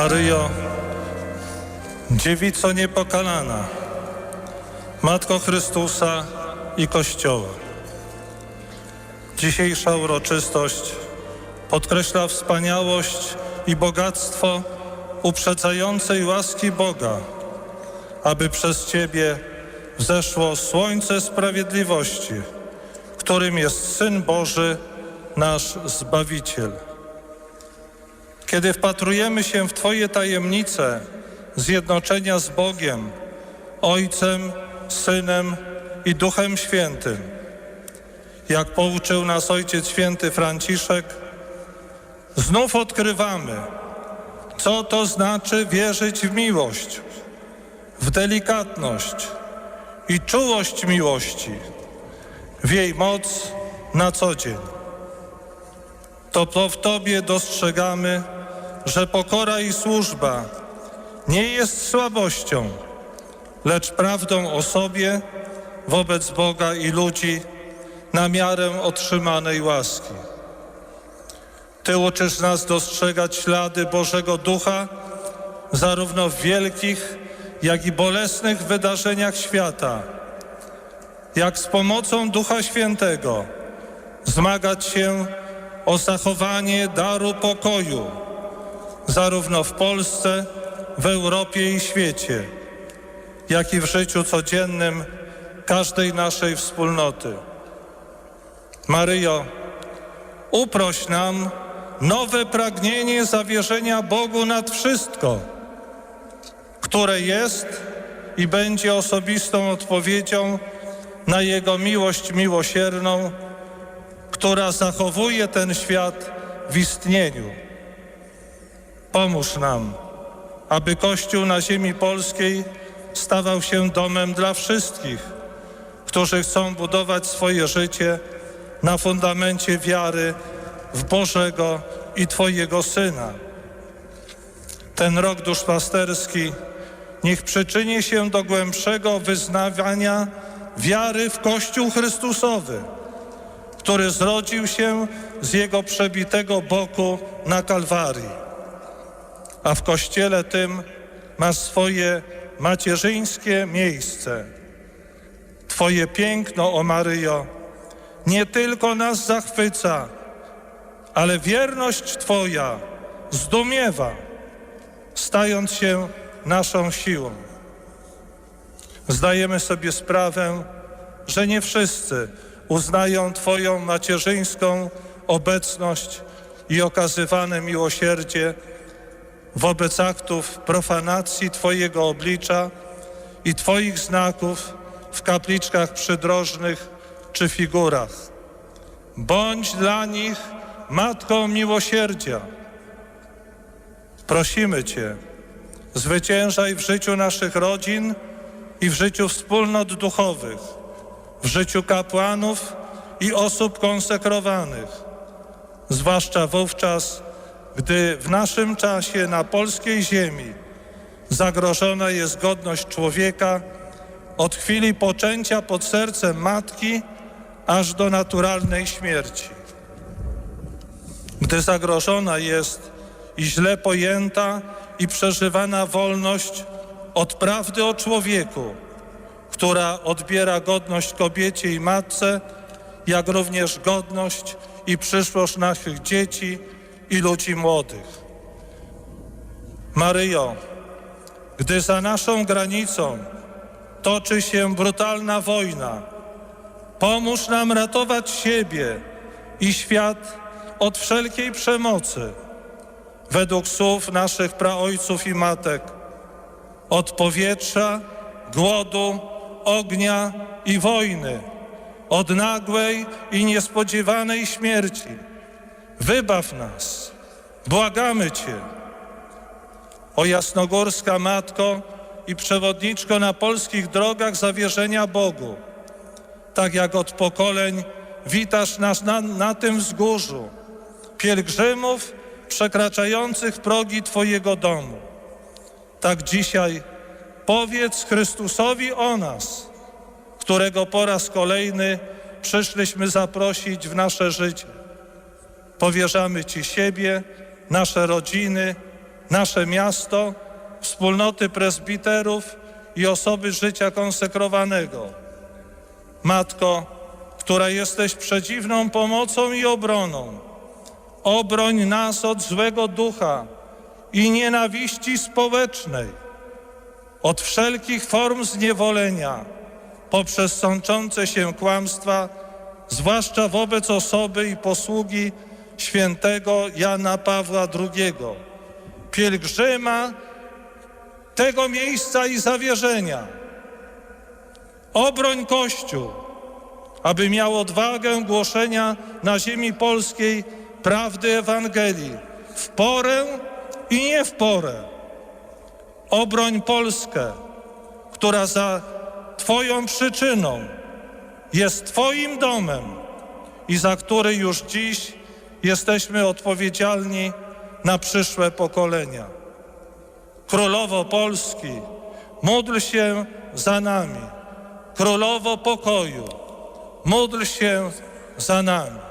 Maryjo, dziewico niepokalana, Matko Chrystusa i Kościoła. Dzisiejsza uroczystość podkreśla wspaniałość i bogactwo uprzedzającej łaski Boga, aby przez Ciebie wzeszło słońce sprawiedliwości, którym jest Syn Boży, nasz Zbawiciel. Kiedy wpatrujemy się w Twoje tajemnice zjednoczenia z Bogiem, Ojcem, Synem i Duchem Świętym, jak pouczył nas Ojciec Święty Franciszek, znów odkrywamy, co to znaczy wierzyć w miłość, w delikatność i czułość miłości, w jej moc na co dzień. To w Tobie dostrzegamy, że pokora i służba nie jest słabością, lecz prawdą o sobie wobec Boga i ludzi na miarę otrzymanej łaski. Ty uczysz nas dostrzegać ślady Bożego Ducha zarówno w wielkich, jak i bolesnych wydarzeniach świata, jak z pomocą Ducha Świętego zmagać się o zachowanie daru pokoju, zarówno w Polsce, w Europie i świecie, jak i w życiu codziennym każdej naszej wspólnoty. Maryjo, uproś nam nowe pragnienie zawierzenia Bogu nad wszystko, które jest i będzie osobistą odpowiedzią na Jego miłość miłosierną, która zachowuje ten świat w istnieniu. Pomóż nam, aby Kościół na ziemi polskiej stawał się domem dla wszystkich, którzy chcą budować swoje życie na fundamencie wiary w Bożego i Twojego Syna. Ten rok duszpasterski niech przyczyni się do głębszego wyznawania wiary w Kościół Chrystusowy, który zrodził się z Jego przebitego boku na Kalwarii. A w Kościele tym masz swoje macierzyńskie miejsce. Twoje piękno, o Maryjo, nie tylko nas zachwyca, ale wierność Twoja zdumiewa, stając się naszą siłą. Zdajemy sobie sprawę, że nie wszyscy uznają Twoją macierzyńską obecność i okazywane miłosierdzie wobec aktów profanacji Twojego oblicza i Twoich znaków w kapliczkach przydrożnych czy figurach. Bądź dla nich Matką Miłosierdzia. Prosimy Cię, zwyciężaj w życiu naszych rodzin i w życiu wspólnot duchowych, w życiu kapłanów i osób konsekrowanych, zwłaszcza wówczas, gdy w naszym czasie na polskiej ziemi zagrożona jest godność człowieka od chwili poczęcia pod sercem matki aż do naturalnej śmierci. Gdy zagrożona jest i źle pojęta i przeżywana wolność od prawdy o człowieku, która odbiera godność kobiecie i matce, jak również godność i przyszłość naszych dzieci i ludzi młodych. Maryjo, gdy za naszą granicą toczy się brutalna wojna, pomóż nam ratować siebie i świat od wszelkiej przemocy. Według słów naszych praojców i matek, od powietrza, głodu, ognia i wojny, od nagłej i niespodziewanej śmierci. Wybaw nas, błagamy Cię. O jasnogórska Matko i przewodniczko na polskich drogach zawierzenia Bogu, tak jak od pokoleń witasz nas na, na tym wzgórzu, pielgrzymów przekraczających progi Twojego domu. Tak dzisiaj powiedz Chrystusowi o nas, którego po raz kolejny przyszliśmy zaprosić w nasze życie. Powierzamy Ci siebie, nasze rodziny, nasze miasto, wspólnoty presbiterów i osoby życia konsekrowanego. Matko, która jesteś przedziwną pomocą i obroną, obroń nas od złego ducha i nienawiści społecznej, od wszelkich form zniewolenia, poprzez sączące się kłamstwa, zwłaszcza wobec osoby i posługi świętego Jana Pawła II, pielgrzyma tego miejsca i zawierzenia. Obroń Kościół, aby miał odwagę głoszenia na ziemi polskiej prawdy Ewangelii w porę i nie w porę. Obroń Polskę, która za Twoją przyczyną jest Twoim domem i za który już dziś jesteśmy odpowiedzialni na przyszłe pokolenia. Królowo Polski, módl się za nami. Królowo pokoju, módl się za nami.